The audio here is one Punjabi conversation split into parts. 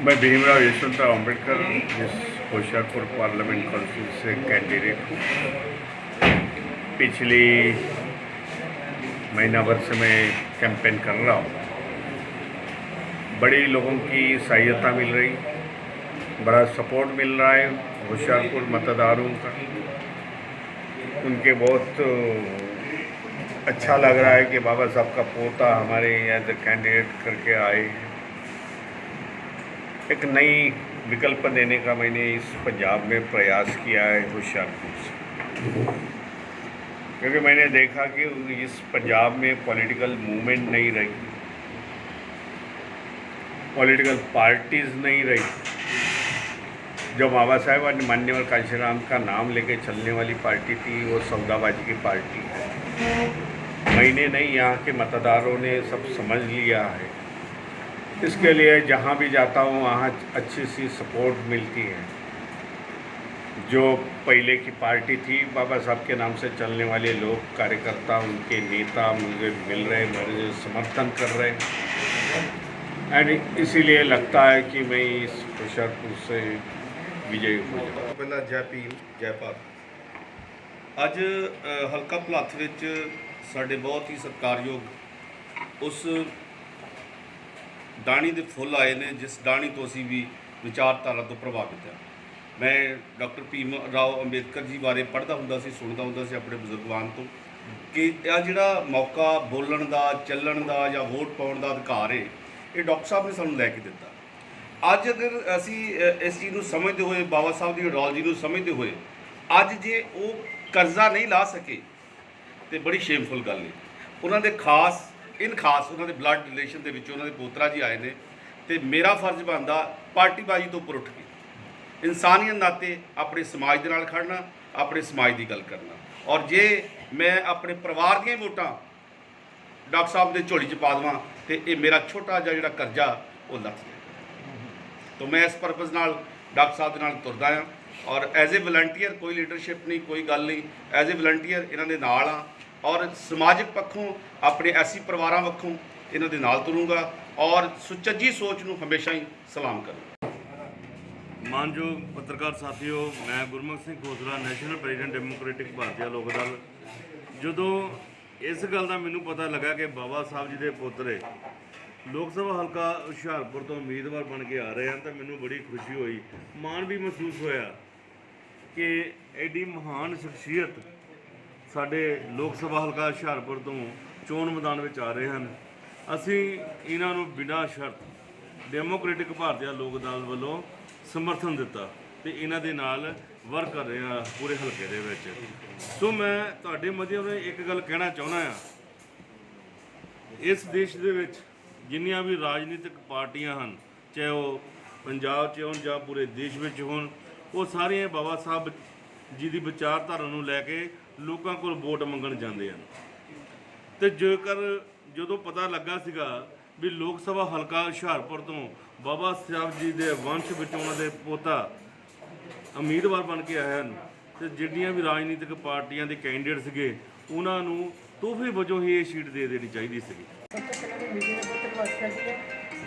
मैं भीमराव यशवंतराव अंबेडकर इस होशियारपुर पार्लियामेंट काउंसिल से कैंडिडेट हूँ। पिछली महीना भर से मैं कैंपेन कर रहा हूँ। बड़ी लोगों की सहायता मिल रही, बड़ा सपोर्ट मिल रहा है होशियारपुर मतदारों का। उनके बहुत अच्छा लग रहा है कि बाबा साहब का पोता हमारे यहाँ कैंडिडेट करके आए हैं। एक नई विकल्प देने का मैंने इस पंजाब में प्रयास किया है होशियारपुर से। क्योंकि मैंने देखा कि इस पंजाब में पॉलिटिकल मूवमेंट नहीं रही पॉलिटिकल पार्टीज़ नहीं रही। जो बाबा साहेब और मान्यवर कांशीराम का नाम लेके चलने वाली पार्टी थी, वो सौदाबाजी की पार्टी है। मैंने नहीं, यहाँ के मतदारों ने सब समझ लिया है। इसके लिए जहाँ भी जाता हूँ वहाँ अच्छी सी सपोर्ट मिलती है जो पहले की पार्टी थी बाबा साहब के नाम से चलने वाले लोग कार्यकर्ता उनके नेता मुझे मिल रहे मेरे समर्थन कर रहे एंड इसीलिए लगता है कि मैं इस होशियारपुर से विजयी हो जाऊँ ਪਹਿਲਾਂ ਜੈ ਭੀਮ ਜੈ ਭਾਰਤ ਅੱਜ ਅ, ਹਲਕਾ ਭਲੱਥ ਵਿੱਚ ਸਾਡੇ ਬਹੁਤ ਹੀ ਸਤਿਕਾਰਯੋਗ ਉਸ ਦਾਣੀ ਦੇ ਫੁੱਲ ਆਏ ਨੇ, ਜਿਸ ਦਾਣੀ ਤੋਂ ਅਸੀਂ ਵੀ ਵਿਚਾਰਧਾਰਾ ਤੋਂ ਪ੍ਰਭਾਵਿਤ ਹਾਂ। ਮੈਂ ਡਾਕਟਰ ਭੀਮ ਰਾਓ ਅੰਬੇਦਕਰ ਜੀ ਬਾਰੇ ਪੜ੍ਹਦਾ ਹੁੰਦਾ ਸੀ, ਸੁਣਦਾ ਹੁੰਦਾ ਸੀ ਆਪਣੇ ਬਜ਼ੁਰਗਵਾਨ ਤੋਂ ਕਿ ਆ ਜਿਹੜਾ ਮੌਕਾ ਬੋਲਣ ਦਾ, ਚੱਲਣ ਦਾ ਜਾਂ ਵੋਟ ਪਾਉਣ ਦਾ ਅਧਿਕਾਰ ਹੈ, ਇਹ ਡਾਕਟਰ ਸਾਹਿਬ ਨੇ ਸਾਨੂੰ ਲੈ ਕੇ ਦਿੱਤਾ। ਅੱਜ ਅਗਰ ਅਸੀਂ ਇਸ ਚੀਜ਼ ਨੂੰ ਸਮਝਦੇ ਹੋਏ, ਬਾਬਾ ਸਾਹਿਬ ਦੀ ਆਈਡੀਓਲੋਜੀ ਨੂੰ ਸਮਝਦੇ ਹੋਏ, ਅੱਜ ਜੇ ਉਹ ਕਰਜ਼ਾ ਨਹੀਂ ਲਾ ਸਕੇ, ਤੇ ਬੜੀ ਸ਼ੇਮਫੁਲ ਗੱਲ ਹੈ। ਉਹਨਾਂ ਦੇ ਖਾਸ ਇਨ ਖਾਸ ਉਹਨਾਂ ਦੇ ਬਲੱਡ ਰਿਲੇਸ਼ਨ ਦੇ ਵਿੱਚ ਉਹਨਾਂ ਦੇ ਪੋਤਰਾ ਜੀ ਆਏ ਨੇ ਤੇ ਮੇਰਾ ਫਰਜ਼ ਬਣਦਾ ਪਾਰਟੀਬਾਜ਼ੀ ਤੋਂ ਉੱਪਰ ਉੱਠ ਕੇ ਇਨਸਾਨੀਅਤ ਨਾਤੇ ਆਪਣੇ ਸਮਾਜ ਦੇ ਨਾਲ ਖੜਨਾ, ਆਪਣੇ ਸਮਾਜ ਦੀ ਗੱਲ ਕਰਨਾ। ਔਰ ਜੇ ਮੈਂ ਆਪਣੇ ਪਰਿਵਾਰ ਦੀਆਂ ਵੋਟਾਂ ਡਾਕਟਰ ਸਾਹਿਬ ਦੇ ਝੋਲੀ 'ਚ ਪਾ ਦੇਵਾਂ ਤੇ ਇਹ ਮੇਰਾ ਛੋਟਾ ਜਿਹਾ ਜਿਹੜਾ ਕਰਜ਼ਾ ਉਹ ਲੱਥ ਜਾਏਗਾ ਤਾਂ ਮੈਂ ਇਸ ਪਰਪਸ ਨਾਲ ਡਾਕਟਰ ਸਾਹਿਬ ਦੇ ਨਾਲ ਤੁਰਦਾ ਹਾਂ ਔਰ ਐਜ਼ ਅ ਵਲੰਟੀਅਰ ਕੋਈ ਲੀਡਰਸ਼ਿਪ ਨਹੀਂ, ਕੋਈ ਗੱਲ ਨਹੀਂ। ਐਜ਼ ਅ ਵਲੰਟੀਅਰ ਇਹਨਾਂ ਦੇ ਨਾਲ ਆ ਔਰ ਸਮਾਜਿਕ ਪੱਖੋਂ ਆਪਣੇ ਐਸੀ ਪਰਿਵਾਰਾਂ ਵੱਖੋਂ ਇਹਨਾਂ ਦੇ ਨਾਲ ਤੁਰੂੰਗਾ ਔਰ ਸੁਚੱਜੀ ਸੋਚ ਨੂੰ ਹਮੇਸ਼ਾ ਹੀ ਸਲਾਮ ਕਰੂੰਗਾ। ਮਾਨਯੋਗ ਪੱਤਰਕਾਰ ਸਾਥੀਓ, ਮੈਂ Gurmukh Singh Khosla, national president democratic Bharatiya Lok Dal ਜਦੋਂ ਇਸ ਗੱਲ ਦਾ ਮੈਨੂੰ ਪਤਾ ਲੱਗਾ ਕਿ ਬਾਬਾ ਸਾਹਿਬ ਜੀ ਦੇ ਪੋਤਰੇ ਲੋਕ ਸਭਾ ਹਲਕਾ ਹੁਸ਼ਿਆਰਪੁਰ ਤੋਂ ਉਮੀਦਵਾਰ ਬਣ ਕੇ ਆ ਰਹੇ ਹਨ, ਤਾਂ ਮੈਨੂੰ ਬੜੀ ਖੁਸ਼ੀ ਹੋਈ, ਮਾਣ ਵੀ ਮਹਿਸੂਸ ਹੋਇਆ ਕਿ ਐਡੀ ਮਹਾਨ ਸ਼ਖਸੀਅਤ ਸਾਡੇ ਲੋਕ ਸਭਾ ਹਲਕਾ ਹੁਸ਼ਿਆਰਪੁਰ ਤੋਂ ਚੋਣ ਮੈਦਾਨ ਵਿੱਚ ਆ ਰਹੇ ਹਨ। ਅਸੀਂ ਇਹਨਾਂ ਨੂੰ ਬਿਨਾਂ ਸ਼ਰਤ ਡੈਮੋਕ੍ਰੈਟਿਕ ਭਾਰਤੀਆ ਲੋਕ ਦਲ ਵੱਲੋਂ ਸਮਰਥਨ ਦਿੱਤਾ ਤੇ ਇਹਨਾਂ ਦੇ ਨਾਲ ਵਰਕ ਕਰ ਰਹੇ ਹਾਂ ਪੂਰੇ ਹਲਕੇ ਦੇ ਵਿੱਚ। ਸੋ ਮੈਂ ਤੁਹਾਡੇ ਮਾਧਿਅਮ ਰਾਹੀਂ ਇੱਕ ਗੱਲ ਕਹਿਣਾ ਚਾਹੁੰਦਾ ਹਾਂ। ਇਸ ਦੇਸ਼ ਦੇ ਵਿੱਚ ਜਿੰਨੀਆਂ ਵੀ ਰਾਜਨੀਤਿਕ ਪਾਰਟੀਆਂ ਹਨ, ਚਾਹੇ ਉਹ ਪੰਜਾਬ 'ਚ ਹੋਣ ਜਾਂ ਪੂਰੇ ਦੇਸ਼ ਵਿੱਚ ਹੋਣ, ਉਹ ਸਾਰੀਆਂ ਬਾਬਾ ਸਾਹਿਬ ਜਿਹਦੀ ਵਿਚਾਰਧਾਰਾ ਨੂੰ ਲੈ ਕੇ ਲੋਕਾਂ ਕੋਲ ਵੋਟ ਮੰਗਣ ਜਾਂਦੇ ਹਨ। ਤੇ ਜੇਕਰ ਜਦੋਂ ਪਤਾ ਲੱਗਾ ਸੀਗਾ ਵੀ ਲੋਕ ਸਭਾ ਹਲਕਾ ਹੁਸ਼ਿਆਰਪੁਰ ਤੋਂ ਬਾਬਾ ਸਾਹਿਬ ਜੀ ਦੇ ਵੰਸ਼ ਵਿੱਚ ਉਹਨਾਂ ਦੇ ਪੋਤਾ ਉਮੀਦਵਾਰ ਬਣ ਕੇ ਆਏ ਹਨ ਤੇ ਜਿਹੜੀਆਂ ਵੀ ਰਾਜਨੀਤਿਕ ਪਾਰਟੀਆਂ ਦੇ ਕੈਂਡੀਡੇਟ ਸੀਗੇ, ਉਹਨਾਂ ਨੂੰ ਤੋਹਫੇ ਵਜੋਂ ਹੀ ਇਹ ਸੀਟ ਦੇ ਦੇਣੀ ਚਾਹੀਦੀ ਸੀਗੀ। ਸਭ ਤੋਂ ਪਹਿਲਾਂ ਮੈਂ ਮੀਡੀਆ ਦਾ ਬਹੁਤ ਧੰਨਵਾਦ ਕਰਦੀ ਹਾਂ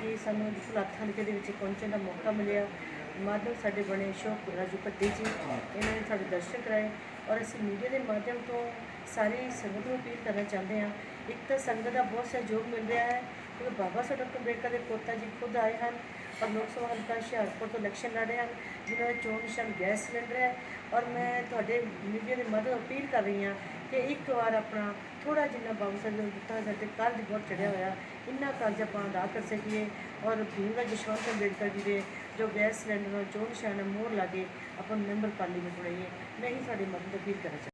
ਕਿ ਸਾਨੂੰ ਇਸ ਲੱਖ ਦੇ ਵਿੱਚ ਪਹੁੰਚਣ ਦਾ ਮੌਕਾ ਮਿਲਿਆ। ਮਾਧਿਅਮ ਸਾਡੇ ਬਣੇ ਅਸ਼ੋਕ ਰਾਜੂ ਭੱਟੀ ਜੀ, ਇਹਨਾਂ ਨੇ ਸਾਡੇ ਦਰਸ਼ਨ ਕਰਾਏ ਔਰ ਅਸੀਂ ਮੀਡੀਆ ਦੇ ਮਾਧਿਅਮ ਤੋਂ ਸਾਰੀ ਸੰਗਤ ਨੂੰ ਅਪੀਲ ਕਰਨਾ ਚਾਹੁੰਦੇ ਹਾਂ। ਇੱਕ ਤਾਂ ਸੰਗਤ ਦਾ ਬਹੁਤ ਸਹਿਯੋਗ ਮਿਲ ਰਿਹਾ ਹੈ, ਕਿਉਂਕਿ ਬਾਬਾ ਸਾਹਿਬ ਡਾਕਟਰ ਅੰਬੇਡਕਰ ਦੇ ਪੋਤਾ ਜੀ ਖੁਦ ਆਏ ਹਨ ਔਰ ਲੋਕ ਸਭਾ ਹਲਕਾ ਹੁਸ਼ਿਆਰਪੁਰ ਤੋਂ ਇਲੈਕਸ਼ਨ ਲੜ ਰਹੇ ਹਨ, ਜਿਨ੍ਹਾਂ ਦਾ ਚੋਣ ਨਿਸ਼ਾਨ ਗੈਸ ਸਿਲੰਡਰ ਹੈ ਔਰ ਮੈਂ ਤੁਹਾਡੇ ਮੀਡੀਆ ਦੇ ਮਾਧਿਅਮ ਅਪੀਲ ਕਰ ਰਹੀ ਹਾਂ ਕਿ ਇੱਕ ਵਾਰ ਆਪਣਾ ਥੋੜਾ ਜਿੰਨਾ ਬਾਬਾ ਸਾਹਿਬ ਨੇ ਦਿੱਤਾ ਸਾਡੇ ਕਰਜ਼ ਬਹੁਤ ਚੜਿਆ ਹੋਇਆ, ਇੰਨਾ ਕਰਜ਼ ਆਪਾਂ ਅਦਾ ਕਰ ਸਕੀਏ ਔਰ ਭੀਮਰਾਜ ਜਸ਼ਵੰਤ ਅੰਬੇਡਕਰ ਜੀ ਦੇ ਜੋ ਗੈਸ ਸਿਲੰਡਰ ਨੂੰ ਚੋਣ ਨਿਸ਼ਾਨ ਹੈ ਮੋਹਰ ਲਾ ਕੇ ਆਪਾਂ ਨੂੰ ਮੈਂਬਰ ਪਾਰਲੀਮੈਂਟ ਬਣਾਈਏ, ਮੈਂ ਹੀ ਤੁਹਾਡੀ ਮਦਦ ਅਪੀਲ ਕਰਨਾ ਚਾਹੁੰਦੀ।